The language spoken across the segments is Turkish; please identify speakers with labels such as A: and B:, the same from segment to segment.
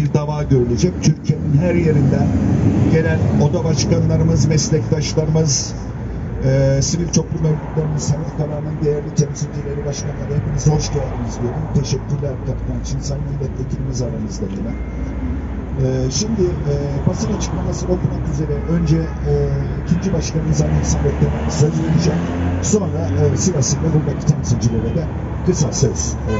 A: bir dava görülecek. Türkiye'nin her yerinden gelen oda başkanlarımız, meslektaşlarımız, e, sivil toplum örgütlerinin sanat kararının değerli temsilcileri, başkanları hepinize hoş geldiniz diyorum. Teşekkürler katılan için. Sayın milletvekilimiz aramızdakiler. E, şimdi e, basın açıklamasını okumak üzere önce e, ikinci başkanımız Ali Samet'ten söz vereceğim. Sonra e, sırasıyla buradaki temsilcilere de kısa söz e,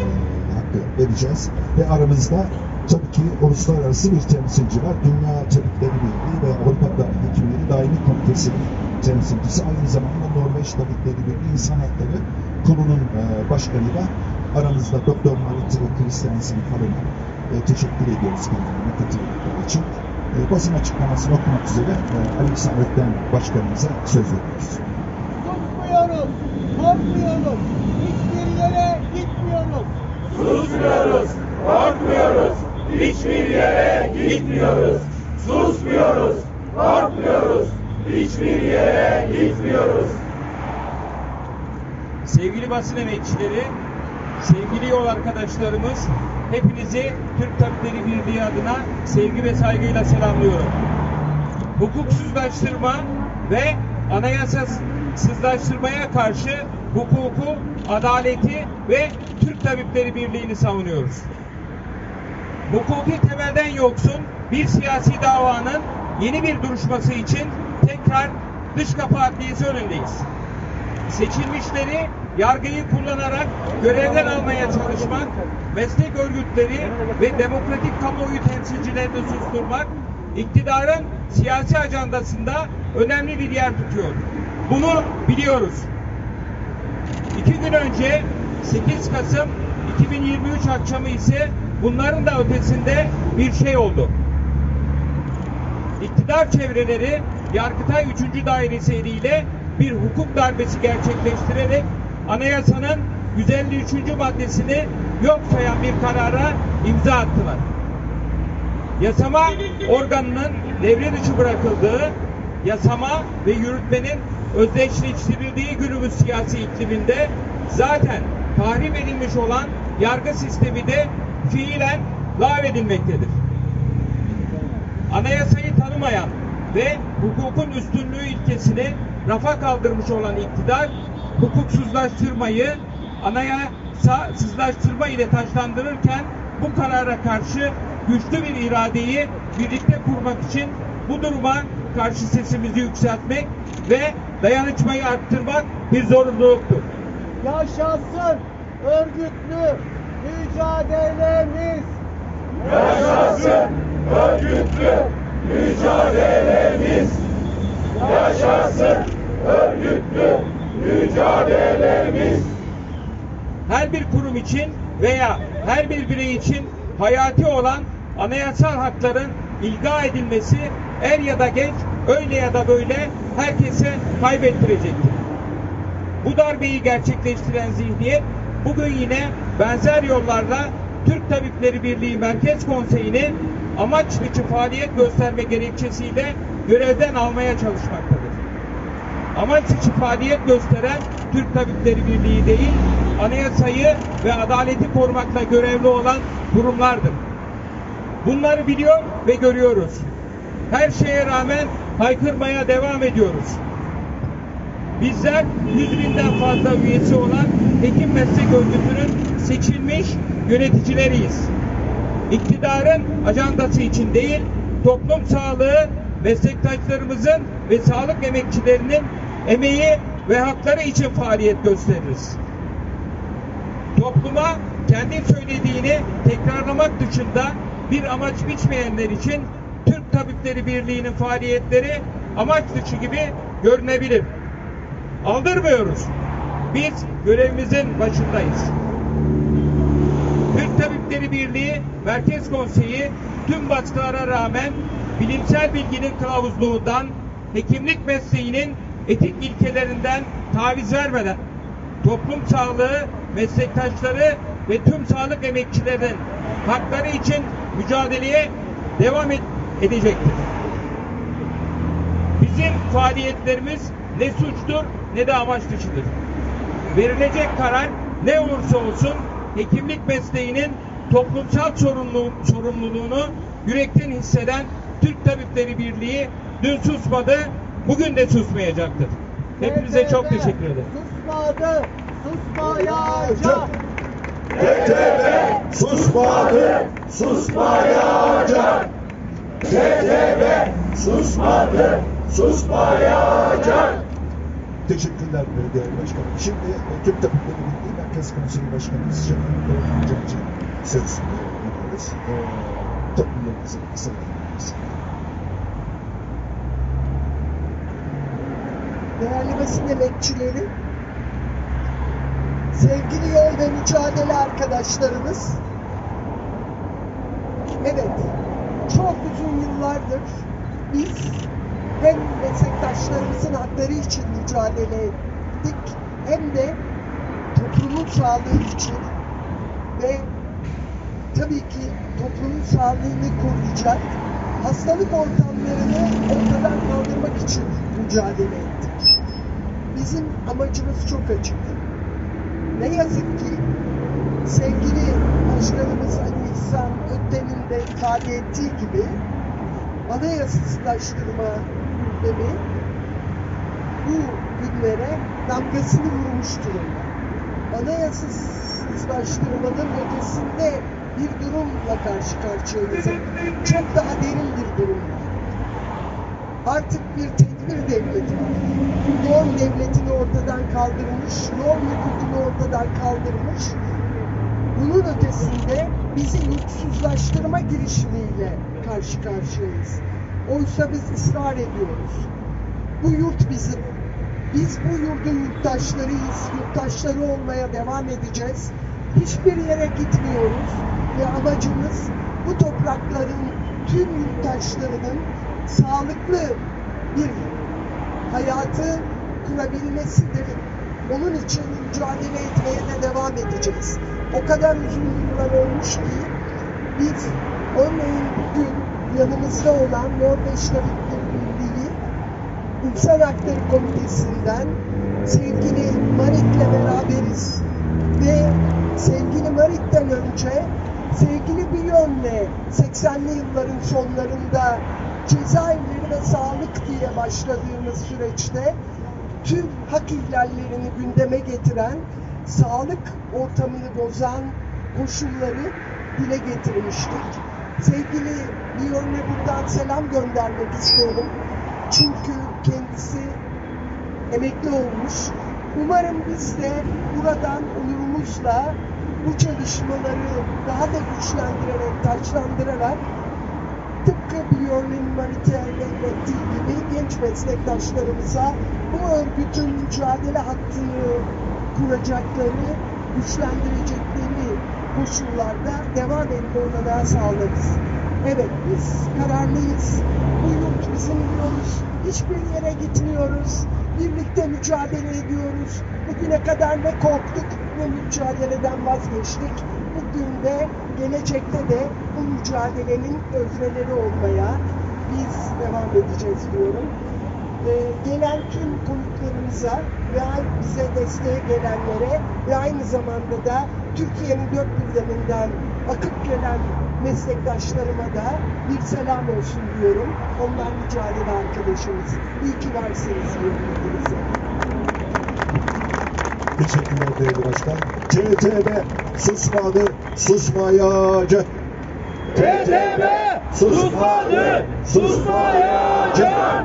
A: hakkı vereceğiz. Ve aramızda tabii ki uluslararası bir temsilci var. Dünya Tabipleri Birliği ve Avrupa Hekimleri Daimi Komitesi'nin temsilcisi. Aynı zamanda Norveç Tabipleri Birliği İnsan Hakları Kurulu'nun e, başkanı da aramızda Doktor Marit Christiansen Falun'a e, teşekkür ediyoruz kendilerine katıldıkları için. E, basın açıklamasını okumak üzere e, Ali Samet'ten başkanımıza söz veriyoruz.
B: Susmuyoruz, korkmuyoruz, hiçbir yere gitmiyoruz.
C: Susmuyoruz, korkmuyoruz, hiçbir yere gitmiyoruz. Susmuyoruz, korkmuyoruz, hiçbir yere gitmiyoruz.
D: Sevgili basın emekçileri, sevgili yol arkadaşlarımız, hepinizi Türk Tabipleri Birliği adına sevgi ve saygıyla selamlıyorum. Hukuksuzlaştırma ve anayasasızlaştırmaya karşı hukuku, adaleti ve Türk Tabipleri Birliği'ni savunuyoruz. Hukuki temelden yoksun bir siyasi davanın yeni bir duruşması için tekrar dış kapı adliyesi önündeyiz seçilmişleri yargıyı kullanarak görevden almaya çalışmak, meslek örgütleri ve demokratik kamuoyu temsilcilerini susturmak, iktidarın siyasi ajandasında önemli bir yer tutuyor. Bunu biliyoruz. İki gün önce 8 Kasım 2023 akşamı ise bunların da ötesinde bir şey oldu. İktidar çevreleri Yargıtay 3. Dairesi eliyle bir hukuk darbesi gerçekleştirerek anayasanın 153. maddesini yok sayan bir karara imza attılar. Yasama organının devre dışı bırakıldığı, yasama ve yürütmenin özdeşleştirildiği günümüz siyasi ikliminde zaten tahrip edilmiş olan yargı sistemi de fiilen lağvedilmektedir anayasayı tanımayan ve hukukun üstünlüğü ilkesini rafa kaldırmış olan iktidar hukuksuzlaştırmayı anayasasızlaştırma ile taşlandırırken bu karara karşı güçlü bir iradeyi birlikte kurmak için bu duruma karşı sesimizi yükseltmek ve dayanışmayı arttırmak bir zorunluluktur.
B: Yaşasın örgütlü mücadelemiz.
C: Yaşasın örgütlü mücadelemiz. Yaşasın örgütlü mücadelemiz.
D: her bir kurum için veya her bir birey için hayati olan anayasal hakların ilga edilmesi er ya da geç öyle ya da böyle herkese kaybettirecektir. Bu darbeyi gerçekleştiren zihniyet bugün yine benzer yollarla Türk Tabipleri Birliği Merkez Konseyi'ni amaç dışı faaliyet gösterme gerekçesiyle görevden almaya çalışmaktadır amaç dışı faaliyet gösteren Türk Tabipleri Birliği değil, anayasayı ve adaleti korumakla görevli olan kurumlardır. Bunları biliyor ve görüyoruz. Her şeye rağmen haykırmaya devam ediyoruz. Bizler 100 binden fazla üyesi olan Hekim Meslek Örgütü'nün seçilmiş yöneticileriyiz. İktidarın ajandası için değil, toplum sağlığı, meslektaşlarımızın ve sağlık emekçilerinin emeği ve hakları için faaliyet gösteririz. Topluma kendi söylediğini tekrarlamak dışında bir amaç biçmeyenler için Türk Tabipleri Birliği'nin faaliyetleri amaç dışı gibi görünebilir. Aldırmıyoruz. Biz görevimizin başındayız. Türk Tabipleri Birliği Merkez Konseyi tüm baskılara rağmen bilimsel bilginin kılavuzluğundan, hekimlik mesleğinin etik ilkelerinden taviz vermeden toplum sağlığı, meslektaşları ve tüm sağlık emekçilerinin hakları için mücadeleye devam et- edecektir. Bizim faaliyetlerimiz ne suçtur ne de amaç dışıdır. Verilecek karar ne olursa olsun hekimlik mesleğinin toplumsal sorumluluğunu yürekten hisseden Türk Tabipleri Birliği dün susmadı, bugün de susmayacaktır. Hepinize çok
B: TTB
D: teşekkür ederim.
B: Susmadı, susmayacak.
C: TTB susmadı, susmayacak. TTB susmadı, susmayacak.
A: Teşekkürler değerli başkanım. Şimdi e, Türk Tabipleri Birliği Merkez Konseyi Başkanımız Şenol Doğruncakçı sözünü dinliyoruz. E, toplumlarımızın kısa dinliyoruz.
E: değerli basın emekçileri, sevgili yol ve mücadele arkadaşlarımız, evet, çok uzun yıllardır biz hem meslektaşlarımızın hakları için mücadele ettik, hem de toplumun sağlığı için ve tabii ki toplumun sağlığını koruyacak hastalık ortamlarını ortadan kaldırmak için mücadele ettik. Bizim amacımız çok açıktı. Ne yazık ki sevgili başkanımız Ali İhsan Ökten'in de ifade ettiği gibi anayasasılaştırma gündemi bu günlere damgasını vurmuş durumda. Anayasasızlaştırmanın ötesinde bir durumla karşı karşıyayız. Çok daha derin bir durum var. Artık bir tedbir devleti var. Norm devletini ortadan kaldırmış, norm hukukunu ortadan kaldırmış. Bunun ötesinde bizi yurtsuzlaştırma girişimiyle karşı karşıyayız. Oysa biz ısrar ediyoruz. Bu yurt bizim. Biz bu yurdun yurttaşlarıyız. Yurttaşları olmaya devam edeceğiz. Hiçbir yere gitmiyoruz ve amacımız bu toprakların tüm yurttaşlarının sağlıklı bir hayatı kurabilmesidir. Onun için mücadele etmeye de devam edeceğiz. O kadar uzun yıllar olmuş ki biz örneğin bugün yanımızda olan Norveç Tabipleri Birliği İnsan Hakları Komitesi'nden sevgili Marit'le beraberiz ve sevgili Marit'ten önce sevgili Biyon'le 80'li yılların sonlarında cezaevleri ve sağlık diye başladığımız süreçte tüm hak ihlallerini gündeme getiren, sağlık ortamını bozan koşulları dile getirmiştik. Sevgili Biyon'le buradan selam göndermek istiyorum. Çünkü kendisi emekli olmuş. Umarım biz de buradan onurumuzla bu çalışmaları daha da güçlendirerek, taçlandırarak tıpkı Björn'ün Maritel'le ilettiği gibi genç meslektaşlarımıza bu örgütün mücadele hattını kuracakları, güçlendirecekleri koşullarda devam etme olanağı sağlarız. Evet biz kararlıyız. Bu yurt bizim diyoruz. Hiçbir yere gitmiyoruz. Birlikte mücadele ediyoruz. Bugüne kadar ne korktuk ne mücadeleden vazgeçtik. Bugün de gelecekte de bu mücadelenin özneleri olmaya biz devam edeceğiz diyorum. Ee, gelen tüm konuklarımıza ve bize desteğe gelenlere ve aynı zamanda da Türkiye'nin dört bir yanından akıp gelen meslektaşlarıma da bir selam olsun diyorum. Onlar mücadele arkadaşımız. İyi ki varsınız diyorum hepinize.
A: Teşekkürler değerli başkan. TTB susmadı, susmayacak.
C: TTB susmadı, susmayacak.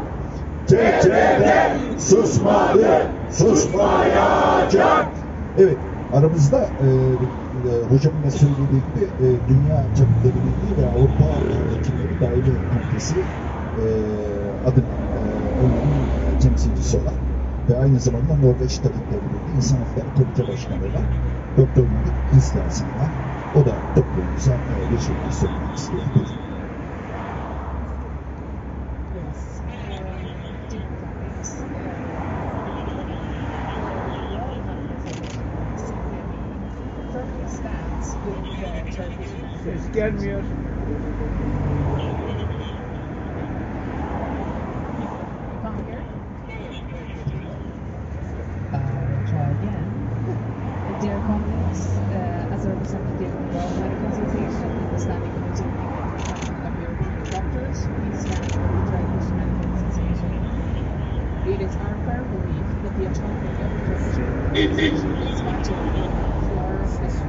C: TTB susmadı, susmayacak.
A: Evet, aramızda e, e, hocamın da söylediği gibi e, Dünya Tabipleri Birliği ve Avrupa Hekimleri Daimi Komitesi e, adına e, onların temsilcisi olan ve aynı zamanda Norveç Tabipleri Birliği İnsan Hakları Komite Başkanı olan Doktor Mehmet Kristiansen var. O da toplumumuza e, bir şey söylemek istiyor. Buyurun.
B: Ses gelmiyor.
F: It's fighting for this,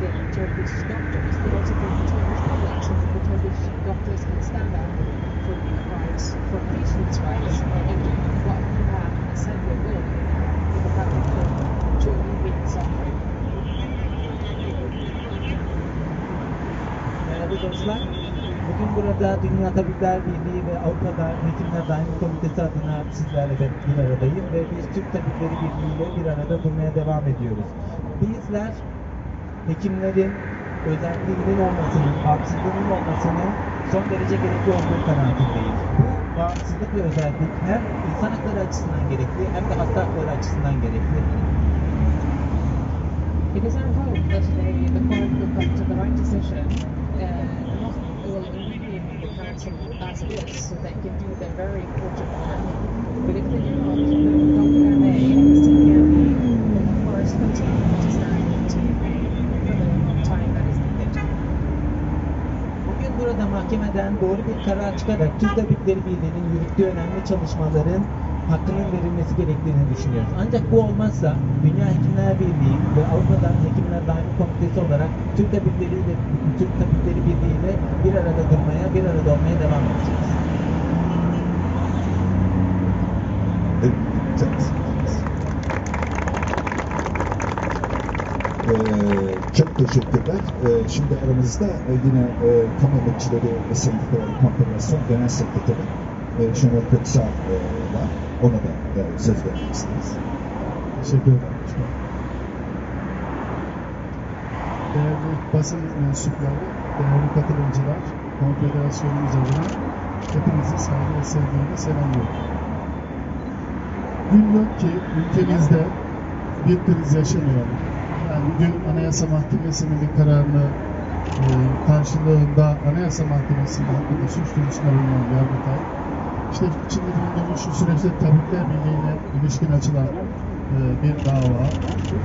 F: the Turkish doctors, but also for the Turkish public, so that the Turkish doctors can stand up for human rights, for patients' rights, and do what you have said you will with the public to alleviate suffering.
G: Değerli dostlar, bugün burada Dünya Tabipler Birliği ve Avrupa'da Hekimler Daimi Komitesi adına sizlerle ben bir aradayım ve biz Türk Tabipleri Birliği ile bir arada durmaya devam ediyoruz. Bizler hekimlerin özelliğinin olmasının, bağımsızlığının olmasının son derece gerekli olduğu kanaatindeyiz. Bu bağımsızlık ve özellik hem insan hakları açısından gerekli hem de hasta hakları açısından gerekli.
F: It is our hope that today the court will come to the right decision the council as is so they can do their very important work. But if they do not, then Dr. May and the CPME will of course continue to stand to for the time that is needed.
G: Bugün burada mahkemeden doğru bir karar çıkarak Türk Tabipleri Birliği'nin yürüttüğü önemli çalışmaların hakkının verilmesi gerektiğini düşünüyoruz. Ancak bu olmazsa Dünya Hekimler Birliği ve Avrupa'dan Hekimler Daimi Komitesi olarak Türk Tabipleri ile Türk Tabipleri Birliği ile bir arada durmaya, bir arada olmaya devam edeceğiz.
A: Ee, çok teşekkürler. Ee, şimdi aramızda e, yine e, Kamu Emekçileri ve Sendikaları Konfederasyonu Genel Sekreteri e, Şenol Köksal e. Ona da e, söz vermek isteriz.
H: Teşekkür ederim. Değerli basın mensupları, değerli katılımcılar, konfederasyonumuz adına hepinizi saygı ve sevgiyle selamlıyorum. Gün yok ki ülkemizde bir kriz yaşamayalım. Yani bugün Anayasa Mahkemesi'nin bir kararını e, karşılığında Anayasa Mahkemesi'nin hakkında suç duyurusunda bulunan Yargıtay, işte içinde bulunduğumuz şu süreçte Tabipler Birliği ile ilişkin açılan e, bir dava.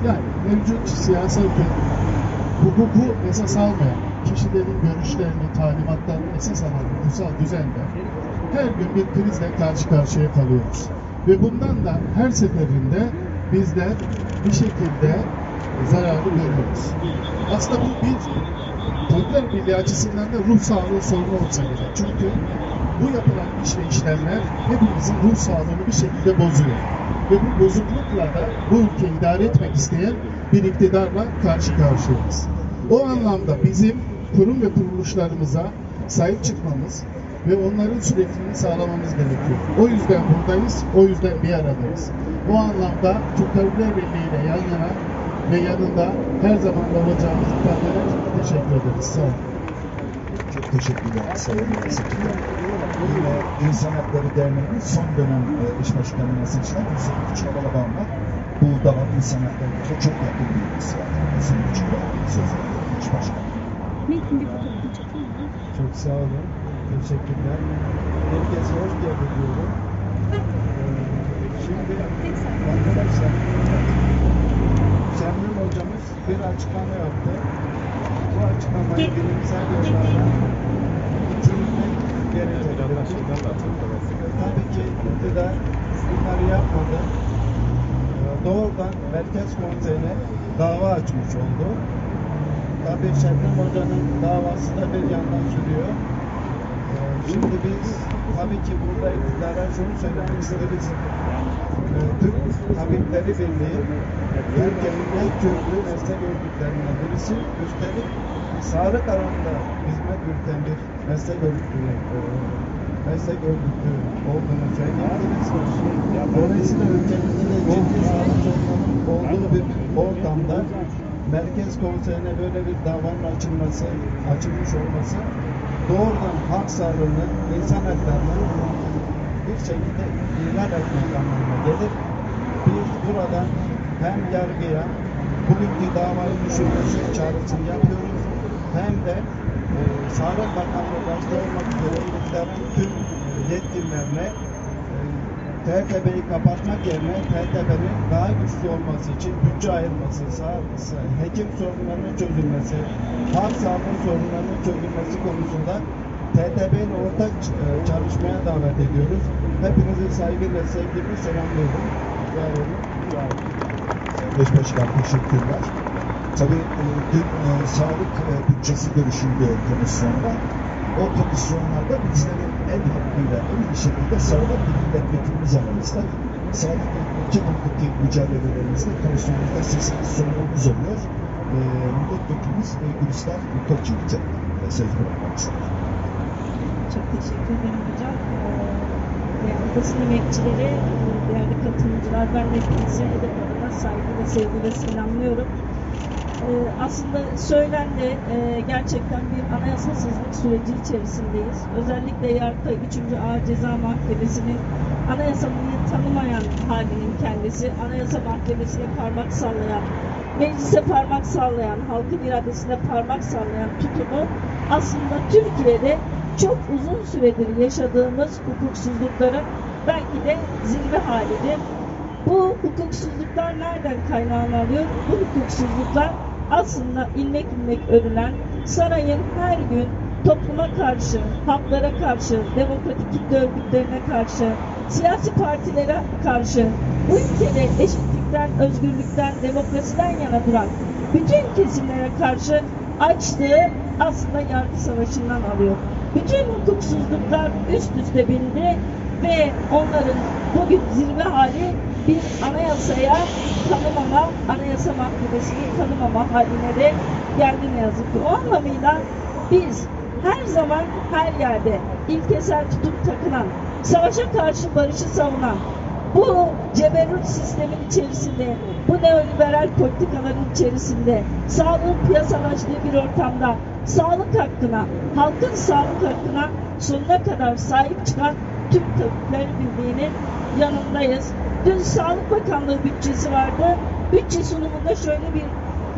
H: Yani mevcut siyaseti hukuku esas almayan, kişilerin görüşlerini, talimatlarını esas alan hukusal düzende her gün bir krizle karşı karşıya kalıyoruz. Ve bundan da her seferinde bizler bir şekilde zararı görüyoruz. Aslında bu bir Tabipler Birliği açısından da ruh sağlığı sorunu olsa gerek. Çünkü bu yapılan iş ve işlemler hepimizin ruh sağlığını bir şekilde bozuyor. Ve bu bozuklukla da bu ülkeyi idare etmek isteyen bir iktidarla karşı karşıyayız. O anlamda bizim kurum ve kuruluşlarımıza sahip çıkmamız ve onların sürekliliğini sağlamamız gerekiyor. O yüzden buradayız, o yüzden bir aradayız. O anlamda Türk Tabipler Birliği ile yan yana ve yanında her zaman olacağımız ifadeler teşekkür ederiz. Sağ olun.
A: Çok teşekkürler Sayın Sekreter. Yine İnsan Hakları Derneği'nin son dönem e, iş başkanına seçilen Hüseyin Küçükoğlu var. Bu davanın insan haklarıyla çok yakın bir ilgisi var. Hüseyin Küçükoğlu söz iş başkanı.
B: Çok sağ olun. Teşekkürler. Herkese hoş geldin diyorum. Ee, Şimdi arkadaşlar Şemrün hocamız bir açıklama yaptı. Bu açıklamayı bilimsel yollarla Tabii ki iktidar bunları yapmadı. Ee, Doğrudan Merkez Konseyi'ne dava açmış oldu. Tabii Şebnem Hoca'nın davası da bir yandan sürüyor. Ee, Şimdi biz tabii ki burada iktidara şunu söylemek isteriz. Ee, Türk Tabipleri Birliği Türkiye'nin en köklü meslek örgütlerinden birisi. Üstelik sağlık alanında hizmet yürüten bir meslek örgütü, e, meslek örgütü olduğunu söyleyebiliriz. Dolayısıyla ülkemizde de ciddi sağlık olduğu bir ortamda Merkez Konseyi'ne böyle bir davanın açılması, açılmış olması doğrudan halk sağlığını, insan haklarını bir şekilde ihlal etmek anlamına gelir. Biz buradan hem yargıya bugünkü davayı düşürmesi çağrısını yapıyoruz hem de e, Sağlık Bakanlığı başta olmak üzere iktidarın tüm yetkililerine e, TTB'yi kapatmak yerine TTB'nin daha güçlü olması için bütçe ayırması, sağ, sağ- hekim sorunlarının çözülmesi, halk sağlığı sorunlarının çözülmesi konusunda TTB ile ortak e, çalışmaya davet ediyoruz. Hepinizi saygıyla, sevgiyle selamlıyorum. verelim.
A: Beş Başkan teşekkürler. Tabii e, dün e, sağlık e, bütçesi görüşüldü komisyonda. O komisyonlarda bizlerin en hakkıyla, en iyi şekilde sağlık milletvekilimiz aramızda. Sağlık bütün hukuki mücadelelerimizde komisyonumuzda sesimiz sorumluluğumuz oluyor. E, milletvekilimiz e, Gülistan Koçyiğit'e e, söz bırakmak.
I: Çok teşekkür ederim hocam. Değerli basın emekçileri, e, değerli katılımcılar, ben hepinizi edep adına saygı ve sevgiyle selamlıyorum. Ee, Aslında söylendi, e, gerçekten bir anayasasızlık süreci içerisindeyiz. Özellikle Yargıtay 3. Ağır Ceza Mahkemesi'nin anayasamızı tanımayan halinin kendisi, anayasa mahkemesine parmak sallayan, meclise parmak sallayan, halkın iradesine parmak sallayan tutumu aslında Türkiye'de çok uzun süredir yaşadığımız hukuksuzlukların belki de zirve halidir. Bu hukuksuzluklar nereden kaynaklanıyor? Bu hukuksuzluklar aslında ilmek ilmek örülen sarayın her gün topluma karşı, halklara karşı, demokratik kitle örgütlerine karşı, siyasi partilere karşı, bu ülkede eşitlikten, özgürlükten, demokrasiden yana duran bütün kesimlere karşı açtığı aslında yargı savaşından alıyor. Bütün hukuksuzluklar üst üste bindi ve onların bugün zirve hali bir anayasaya tanımama, anayasa mahkemesini tanımama haline de geldi ne yazık ki. O anlamıyla biz her zaman her yerde ilkesel tutum takınan, savaşa karşı barışı savunan, bu ceberrut sistemin içerisinde, bu neoliberal politikaların içerisinde, sağlığın piyasalaştığı bir ortamda sağlık hakkına, halkın sağlık hakkına sonuna kadar sahip çıkan tüm Tabipler Birliği'nin yanındayız. Dün Sağlık Bakanlığı bütçesi vardı. Bütçe sunumunda şöyle bir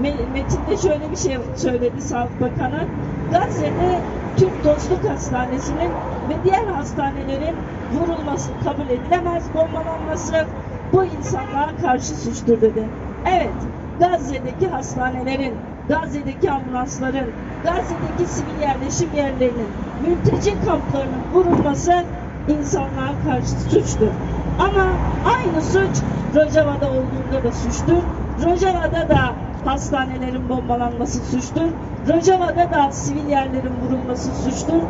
I: me- metinde şöyle bir şey söyledi Sağlık Bakanı. Gazze'de Türk Dostluk Hastanesi'nin ve diğer hastanelerin vurulması kabul edilemez, bombalanması bu insanlığa karşı suçtur dedi. Evet, Gazze'deki hastanelerin, Gazze'deki ambulansların, Gazze'deki sivil yerleşim yerlerinin, mülteci kamplarının vurulması insanlığa karşı suçtur. Ama aynı suç Rojava'da olduğunda da suçtur. Rojava'da da hastanelerin bombalanması suçtur. Rojava'da da sivil yerlerin vurulması suçtur.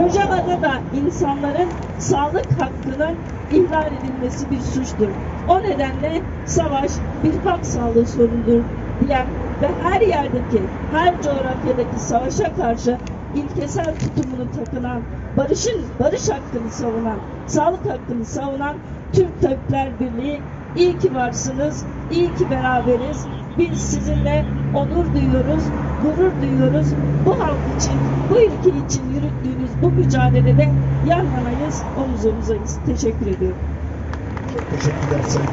I: Rojava'da da insanların sağlık hakkının ihlal edilmesi bir suçtur. O nedenle savaş bir halk sağlığı sorunudur diyen ve her yerdeki, her coğrafyadaki savaşa karşı ilkesel tutumunu takınan, barışın, barış hakkını savunan, sağlık hakkını savunan Türk Tabipler Birliği iyi ki varsınız, iyi ki beraberiz. Biz sizinle onur duyuyoruz, gurur duyuyoruz. Bu halk için, bu ülke için yürüttüğünüz bu mücadelede yan yanayız, omuz omuzayız. Teşekkür ediyorum.
A: Çok teşekkürler Sayın.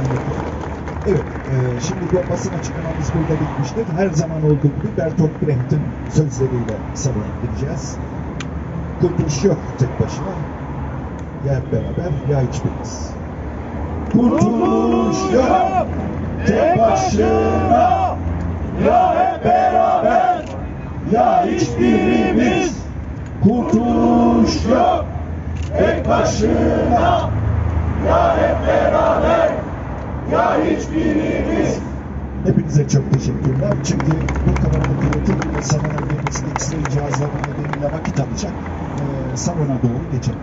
A: Evet, e, şimdi bu basın açıklamamız burada bitmiştir. Her zaman olduğu gibi Bertolt Brecht'in sözleriyle salona gireceğiz. Kurtuluş yok tek başına. Ya beraber ya hiçbirimiz.
C: Kurtuluş yok tek başına ya hep beraber ya hiçbirimiz Kurtuluş yok tek başına ya hep beraber ya hiçbirimiz
A: Hepinize çok teşekkürler. Çünkü bu kadarlık yönetim salona girmesinde X-ray cihazları nedeniyle vakit alacak. E, salona doğru geçelim.